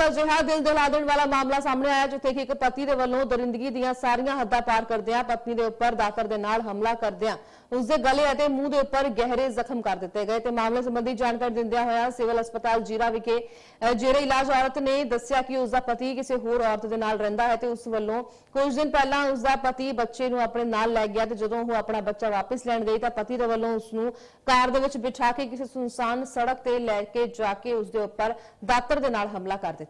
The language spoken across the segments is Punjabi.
ਇੱਕ ਅਜਿਹਾ ਦਿਲ ਦਹਿਲਾ ਦੇਣ ਵਾਲਾ ਮਾਮਲਾ ਸਾਹਮਣੇ ਆਇਆ, ਜਿੱਥੇ ਕਿ ਇੱਕ ਪਤੀ ਦੇ ਵੱਲੋਂ ਦਰਿੰਦਗੀ ਦੀਆਂ ਸਾਰੀਆਂ ਹੱਦਾਂ ਪਾਰ ਕਰਦਿਆਂ ਪਤਨੀ ਦੇ ਉੱਪਰ ਦਾਤਰ ਦੇ ਨਾਲ ਹਮਲਾ ਕਰਦਿਆਂ ਉਸ ਦੇ ਗਲੇ ਅਤੇ ਮੂੰਹ ਦੇ ਉੱਪਰ ਗਹਿਰੇ ਜ਼ਖਮ ਕਰ ਦਿੱਤੇ ਗਏ। ਤੇ ਮਾਮਲੇ ਸੰਬੰਧੀ ਜਾਣਕਾਰੀ ਦਿੰਦਿਆਂ ਹੋਇਆ ਸਿਵਲ ਹਸਪਤਾਲ ਜੀਰਾ ਵਿਖੇ ਜੇਰੇ ਇਲਾਜ ਔਰਤ ਨੇ ਦੱਸਿਆ ਕਿ ਉਸ ਦਾ ਪਤੀ ਕਿਸੇ ਹੋਰ ਔਰਤ ਦੇ ਨਾਲ ਰਹਿੰਦਾ ਹੈ ਤੇ ਉਸ ਵੱਲੋਂ ਕੁਝ ਦਿਨ ਪਹਿਲਾਂ ਉਸ ਦਾ ਪਤੀ ਬੱਚੇ ਨੂੰ ਆਪਣੇ ਨਾਲ ਲੈ ਗਿਆ ਤੇ ਜਦੋਂ ਉਹ ਆਪਣਾ ਬੱਚਾ ਵਾਪਸ ਲੈਣ ਗਈ ਤਾਂ ਪਤੀ ਦੇ ਵੱਲੋਂ ਉਸ ਨੂੰ ਕਾਰ ਦੇ ਵਿੱਚ ਬਿਠਾ ਕੇ ਕਿਸੇ ਸੁਨਸਾਨ ਸੜਕ ਤੇ ਲੈ ਕੇ ਜਾ ਕੇ ਉਸ ਦੇ ਉੱਪਰ ਦਾਤਰ ਦੇ ਨਾਲ ਹਮਲਾ ਕਰ ਦਿੱਤਾ।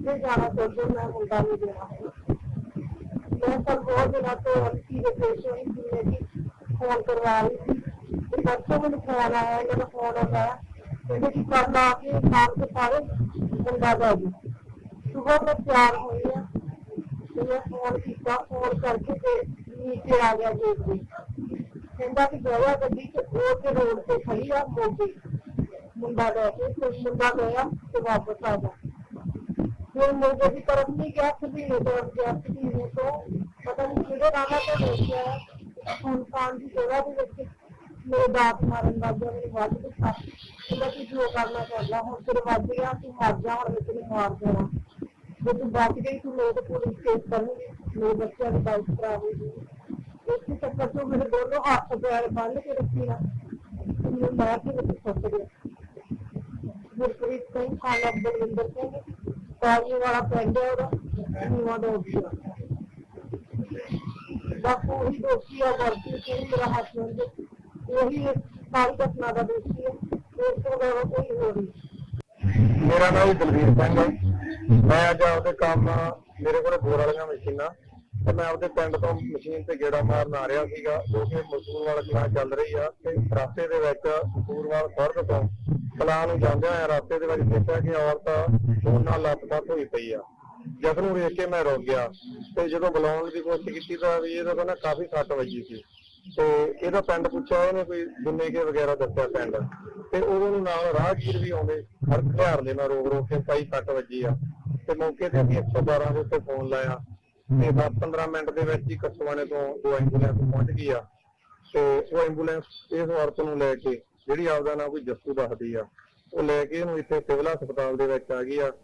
मुझसे जाना चाहिए मैं मुल्तानी गया है। मैं सब बहुत दिनों तो उनकी डिप्रेशन दुनिया की फ़ोन करवा रही थी। बच्चों को फ़ोन आया मेरा फ़ोन आया है, कहते कि कल आके शाम के सारे अंदाज़ा हो सुबह मैं तैयार हुई है। तो मैं फ़ोन किया फ़ोन करके फिर नीचे आ गया गेट में। कहता कि गया गड्डी के ओर के रोड पे खड़ी है मोटी मुंडा लेके तो मुंडा गया तो वापस आ जाए कोई लोगों की तरफ़ नहीं गया फिर भी लेते गैस की है तो पता नहीं मुझे गाना तो देख गया फ़ोन की जगह भी देखे। मेरे बाप मारन बाजा मेरे बाजू के साथ कहता कि जो करना कर ला हूँ तेरे बच गया तू मर जा, और मैं तेरे मार देना। जो तू बच गई, तू मेरे को केस करूँगी मेरे बच्चों की बाइक खराब होगी। इसके चक्कर तो मेरे दोनों हाथ पैर बंद के रखी ना मैं मार के मुझे फंस गुरप्रीत सिंह खान अब्दुल विंदर सिंह ਸਿੰਘ ਵਾਲਾ ਪਿੰਡ ਹੈ ਉਹਦਾ, ਨੀਵਾਂ ਦਾ ਉੱਠਿਆ ਬਸ ਉਹੀ ਦੋਸ਼ੀ ਆ ਵਰਤੀ ਸਿੰਘ ਮੇਰਾ ਹਸਬੰਦ ਉਹੀ ਸਾਰੀ ਘਟਨਾ ਦਾ ਦੋਸ਼ੀ ਹੈ ਉਸ ਤੋਂ ਇਲਾਵਾ ਕੋਈ ਹੋਰ ਨਹੀਂ। ਮੇਰਾ ਨਾਮ ਦਲਵੀਰ ਸਿੰਘ ਹੈ ਮੈਂ ਅੱਜ ਆਪਦੇ ਕੰਮ, ਮੇਰੇ ਕੋਲ ਬੋਰ ਵਾਲੀਆਂ ਮਸ਼ੀਨਾਂ, ਤੇ ਮੈਂ ਆਪਦੇ ਪਿੰਡ ਤੋਂ ਮਸ਼ੀਨ ਤੇ ਗੇੜਾ ਮਾਰਨ ਆ ਰਿਹਾ ਸੀਗਾ, ਜੋ ਕਿ ਮਸੂਰ ਵਾਲਾ ਕਲਾਂ ਚੱਲ ਰਹੀ ਆ, ਤੇ ਰਸਤੇ ਦੇ ਵਿੱਚ ਮਸੂਰਵਾਲ ਖੁਰਦ ਤੋਂ ਕਲਾਂ ਨੂੰ ਜਾਂਦੇ ਹੋਏ ਰਸਤੇ ਦੇ ਵਿੱਚ ਦੇਖਿਆ ਕਿ ਔਰਤ ਉਹਨਾਂ ਲੱਤ-ਬੱਤ ਹੋਈ ਪਈ ਆ। ਜਦ ਨੂੰ ਵੇਖ ਕੇ ਮੈਂ ਰੁਕ ਗਿਆ ਤੇ ਜਦੋਂ ਬੁਲਾਉਣ ਦੀ ਕੋਸ਼ਿਸ਼ ਕੀਤੀ ਤਾਂ ਵੀ ਇਹਦਾ ਤਾਂ ਕਾਫੀ ਸੱਟ ਵੱਜੀ ਸੀ। ਤੇ ਇਹਦਾ ਪਿੰਡ ਪੁੱਛਿਆ ਇਹਨੇ ਕੋਈ ਦੁੰਨੇ ਕੇ ਵਗੈਰਾ ਦੱਸਿਆ ਪਿੰਡ। ਤੇ ਉਦੋਂ ਨੂੰ ਨਾਲ ਰਾਹਗੀਰ ਵੀ ਆਉਂਦੇ, ਹਰ ਹਥਿਆਰ ਦੇ ਨਾਲ ਰੋਕ ਰੋਕ ਕੇ ਪਾਈ ਸੱਟ ਵੱਜੀ ਆ। ਤੇ ਮੌਕੇ ਤੇ ਅਸੀਂ 112 ਦੇ ਉੱਤੇ ਫੋਨ ਲਾਇਆ। ਤੇ 10-15 ਮਿੰਟ ਦੇ ਵਿੱਚ ਹੀ ਕਸਵਾਣੇ ਤੋਂ ਦੋ ਐਂਬੂਲੈਂਸ ਪਹੁੰਚ ਗਈ ਆ। ਤੇ ਉਹ ਐਂਬੂਲੈਂਸ ਇਸ ਔਰਤ ਨੂੰ ਲੈ ਕੇ ਜਿਹੜੀ ਆਪਦਾ ਨਾਮ ਕੋਈ ਜੱਸੂ ਦੱਸਦੀ ਆ, ਉਹ ਲੈ ਕੇ ਇਹਨੂੰ ਇੱਥੇ ਸਿਵਲ ਹਸਪਤਾਲ ਦੇ ਵਿੱਚ ਆ ਗਈ ਆ।